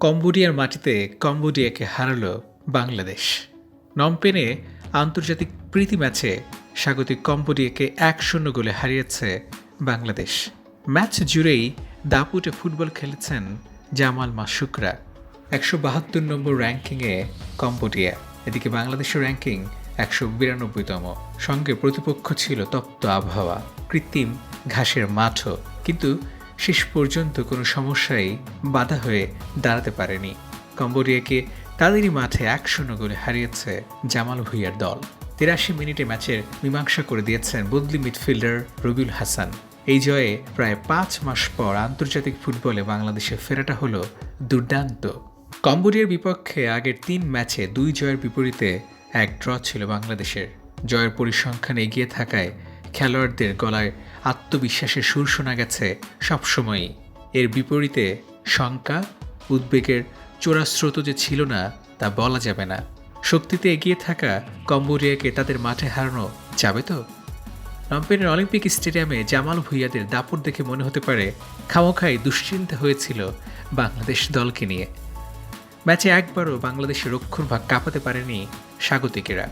কম্বোডিয়ার মাটিতে কম্বোডিয়াকে হারালো বাংলাদেশ। নমপেনে আন্তর্জাতিক প্রীতি ম্যাচে স্বাগতিক কম্বোডিয়াকে এক শূন্য গোলে হারিয়েছে বাংলাদেশ। ম্যাচ জুড়েই দাপুটে ফুটবল খেলেছেন জামাল মা মাসুকরা। একশো বাহাত্তর নম্বর র্যাঙ্কিংয়ে কম্বোডিয়া। এদিকে বাংলাদেশের র্যাঙ্কিং একশো বিরানব্বইতম। সঙ্গে প্রতিপক্ষ ছিল তপ্ত আবহাওয়া। কৃত্রিম ঘাসের মাঠও। কিন্তু শেষ পর্যন্ত কোনো সমস্যাই বাধা হয়ে দাঁড়াতে পারেনি। কম্বোডিয়াকে তাদেরই মাঠে এক শূন্য গোলে হারিয়েছে জামাল ভুইয়ার দল। তিরাশি মিনিটে ম্যাচের মীমাংসা করে দিয়েছেন বদলি মিডফিল্ডার রবিউল হাসান। এই জয়ে প্রায় পাঁচ মাস পর আন্তর্জাতিক ফুটবলে বাংলাদেশে ফেরাটা হলো দুর্দান্ত। কম্বোডিয়ার বিপক্ষে আগের তিন ম্যাচে দুই জয়ের বিপরীতে এক ড্র ছিল বাংলাদেশের। জয়ের পরিসংখ্যানে এগিয়ে থাকায় খেলোয়াড়দের গলায় আত্মবিশ্বাসের সুর শোনা গেছে সবসময়ই। এর বিপরীতে শঙ্কা, উদ্বেগের চোরাস্রোত যে ছিল না, তা বলা যাবে না। শক্তিতে এগিয়ে থাকা কম্বোডিয়াকে তাদের মাঠে হারানো যাবে তো? নমপেনের অলিম্পিক স্টেডিয়ামে জামাল ভুইয়াদের দাপট দেখে মনে হতে পারে খামোখাই দুশ্চিন্তা হয়েছিল বাংলাদেশ দলকে নিয়ে। ম্যাচে একবারও বাংলাদেশের রক্ষণভাগ কাঁপাতে পারেনি স্বাগতিকেরা।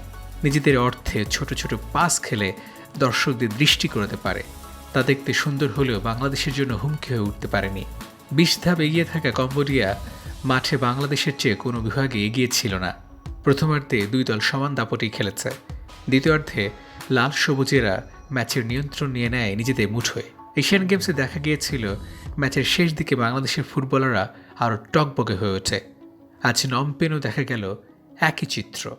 নিজেদের অর্থে ছোট ছোট পাস খেলে দর্শকদের দৃষ্টি করাতে পারে। তা দেখতে সুন্দর হলেও বাংলাদেশের জন্য হুমকি হয়ে উঠতে পারেনি। বিশ ধাপ এগিয়ে থাকা কম্বোডিয়া মাঠে বাংলাদেশের চেয়ে কোনো বিভাগে এগিয়ে ছিল না। প্রথমার্ধে দুই দল সমান দাপটেই খেলেছে। দ্বিতীয়ার্ধে লাল সবুজেরা ম্যাচের নিয়ন্ত্রণ নিয়ে নেয় নিজেদের মুঠোয়। এশিয়ান গেমসে দেখা গিয়েছিল, ম্যাচের শেষ দিকে বাংলাদেশের ফুটবলাররা আরও টকবগে হয়ে ওঠে। আজ নমপেনও দেখা গেল একই চিত্র।